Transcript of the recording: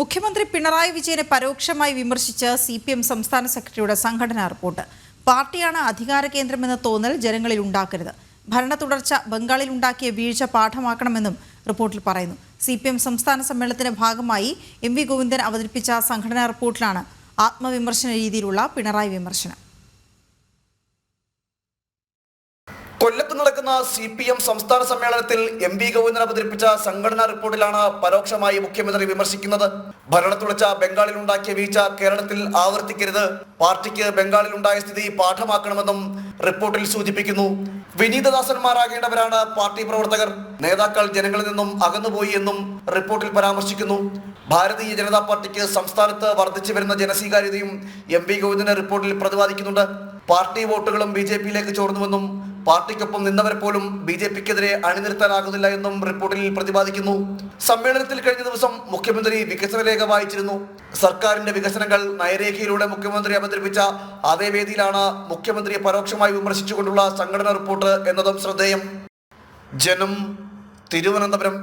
മുഖ്യമന്ത്രി പിണറായി വിജയനെ പരോക്ഷമായി വിമർശിച്ച് സി പി എം സംസ്ഥാന സെക്രട്ടറിയുടെ സംഘടനാ റിപ്പോർട്ട്. പാർട്ടിയാണ് അധികാര കേന്ദ്രമെന്ന തോന്നൽ ജനങ്ങളിൽ ഉണ്ടാക്കരുത്. ഭരണ തുടർച്ച ബംഗാളിൽ ഉണ്ടാക്കിയ വീഴ്ച പാഠമാക്കണമെന്നും റിപ്പോർട്ടിൽ പറയുന്നു. സി പി എം സംസ്ഥാന സമ്മേളനത്തിന്റെ ഭാഗമായി എം വി ഗോവിന്ദൻ അവതരിപ്പിച്ച സംഘടനാ റിപ്പോർട്ടിലാണ് ആത്മവിമർശന രീതിയിലുള്ള പിണറായി വിമർശനം. കൊല്ലത്ത് നടക്കുന്ന സി പി എം സംസ്ഥാന സമ്മേളനത്തിൽ എം വി ഗോവിന്ദൻ അവതരിപ്പിച്ച സംഘടനാ റിപ്പോർട്ടിലാണ് പരോക്ഷമായി മുഖ്യമന്ത്രി വിമർശിക്കുന്നത്. ഭരണത്തുളച്ച ബംഗാളിൽ ഉണ്ടാക്കിയ വീഴ്ച കേരളത്തിൽ ആവർത്തിക്കരുത്. പാർട്ടിക്ക് ബംഗാളിൽ ഉണ്ടായ സ്ഥിതി പാഠമാക്കണമെന്നും റിപ്പോർട്ടിൽ സൂചിപ്പിക്കുന്നു. വിനീതദാസന്മാരാകേണ്ടവരാണ് പാർട്ടി പ്രവർത്തകർ. നേതാക്കൾ ജനങ്ങളിൽ നിന്നും അകന്നുപോയി എന്നും റിപ്പോർട്ടിൽ പരാമർശിക്കുന്നു. ഭാരതീയ ജനതാ പാർട്ടിക്ക് സംസ്ഥാനത്ത് വർദ്ധിച്ചു വരുന്ന ജനസ്വീകാര്യതയും എം വി ഗോവിന്ദന്റെ റിപ്പോർട്ടിൽ പ്രതിപാദിക്കുന്നുണ്ട്. പാർട്ടി വോട്ടുകളും ബി ജെ പിയിലേക്ക് ചോർന്നുവെന്നും പാർട്ടിക്കൊപ്പം നിന്നവരെ പോലും ബി ജെ പിക്കെതിരെ അണിനിർത്താനാകുന്നില്ല എന്നും റിപ്പോർട്ടിൽ പ്രതിപാദിക്കുന്നു. സമ്മേളനത്തിൽ കഴിഞ്ഞ ദിവസം മുഖ്യമന്ത്രി വികസന രേഖ വായിച്ചിരുന്നു. സർക്കാരിന്റെ വികസനങ്ങൾ നയരേഖയിലൂടെ മുഖ്യമന്ത്രി അവതരിപ്പിച്ച അതേ വേദിയിലാണ് മുഖ്യമന്ത്രിയെ പരോക്ഷമായി വിമർശിച്ചുകൊണ്ടുള്ള സംഘടനാ റിപ്പോർട്ട് എന്നതും ശ്രദ്ധേയം. ജനം തിരുവനന്തപുരം